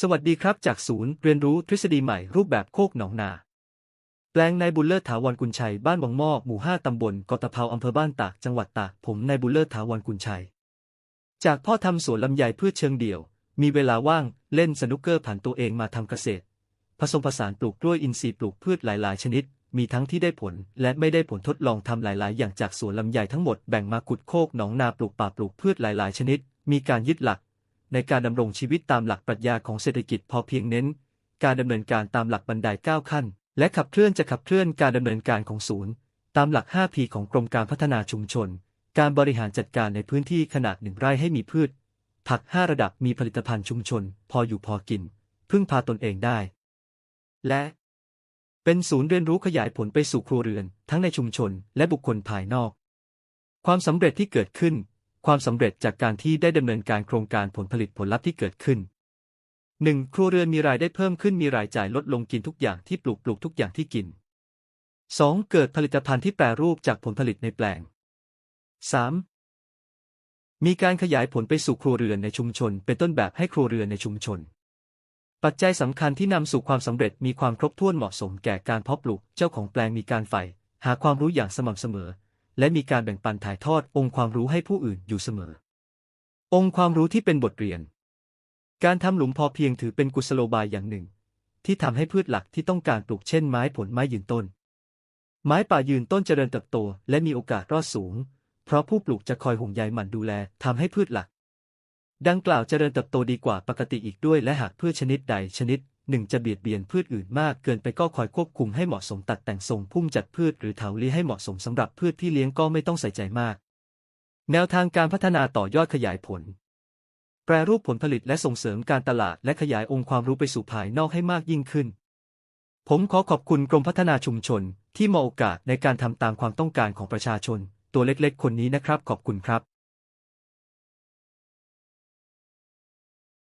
สวัสดีครับจากศูนย์เรียนรู้ทฤษฎีใหม่รูปแบบโคกหนองนา แปลงนายบุญเลิศถาวรกุลชัยบ้านวังหม้อหมู่ 5 ตำบลกาะตะเภาอำเภอบ้านตากจังหวัดตากผมนายบุญเลิศถาวรกุลชัย จากพ่อทำสวนลำไยพืชเชิงเดี่ยว มีเวลาว่างเล่นสนุกเกอร์ผ่านตัวเองมาทำเกษตร ผสมผสานปลูกกล้วยอินทรีย์ปลูกพืชหลาย ๆ ชนิด มีทั้งที่ได้ผลและไม่ได้ผลทดลองทำหลาย ๆ อย่างจากสวนลำไยทั้งหมดแบ่งมาขุดโคกหนองนาปลูกป่าปลูกพืชหลาย ๆ ชนิด มีการยึดหลัก ในการดำรงชีวิตตามหลักปรัชญาของเศรษฐกิจพอเพียงเน้น การดำเนินการตามหลักบันได9ขั้น และขับเคลื่อนจะขับเคลื่อนการดำเนินการของศูนย์ ตามหลัก 5P ของกรมการพัฒนาชุมชน การบริหารจัดการในพื้นที่ขนาดหนึ่งไร่ให้มีพืช ผัก 5 ระดับมีผลิตภัณฑ์ชุมชน พออยู่พอกิน พึ่งพาตนเองได้ และเป็นศูนย์เรียนรู้ขยายผลไปสู่ครัวเรือน ทั้งในชุมชนและบุคคลภายนอก ความสำเร็จที่เกิดขึ้น ความสำเร็จจากการที่ได้ดำเนินการโครงการผลผลิตผลลัพธ์ที่เกิดขึ้น 1. ครัวเรือนมีรายได้เพิ่มขึ้นมีรายจ่ายลดลงกินทุกอย่างที่ปลูกปลูกทุกอย่างที่กิน 2. เกิดผลิตภัณฑ์ที่แปรรูปจากผลผลิตในแปลง 3. มีการขยายผลไปสู่ครัวเรือนในชุมชน เป็นต้นแบบให้ครัวเรือนในชุมชน ปัจจัยสำคัญที่นำสู่ความสำเร็จมีความครบถ้วนเหมาะสมแก่การเพาะปลูก เจ้าของแปลงมีการใฝ่หาความรู้อย่างสม่ำเสมอ และมีการแบ่งปันถ่ายทอดองค์ความรู้ให้ผู้อื่นอยู่เสมอ องค์ความรู้ที่เป็นบทเรียน การทำหลุมพอเพียงถือเป็นกุศโลบายอย่างหนึ่ง ที่ทำให้พืชหลักที่ต้องการปลูกเช่นไม้ผลไม้ยืนต้น ไม้ป่ายืนต้นเจริญเติบโต และมีโอกาสรอดสูง เพราะผู้ปลูกจะคอยห่วงใยหมั่นดูแลทำให้พืชหลัก ดังกล่าวเจริญเติบโตดีกว่าปกติอีกด้วย และหากพืชชนิดใดชนิดหนึ่งจะเบียดเบียนพืชอื่นมากเกินไปก็คอยควบคุมให้เหมาะสมตัดแต่งทรงพุ่มจัดพืชหรือเถาลีให้เหมาะสมสำหรับพืชที่เลี้ยงก็ไม่ต้องใส่ใจมาก แนวทางการพัฒนาต่อยอดขยายผล แปรรูปผลผลิตและส่งเสริมการตลาดและขยายองค์ความรู้ไปสู่ภายนอกให้มากยิ่งขึ้น ผมขอขอบคุณกรมพัฒนาชุมชน ที่มอโอกาสในการทำตามความต้องการของประชาชน ตัวเล็กๆ คนนี้นะครับ ขอบคุณครับ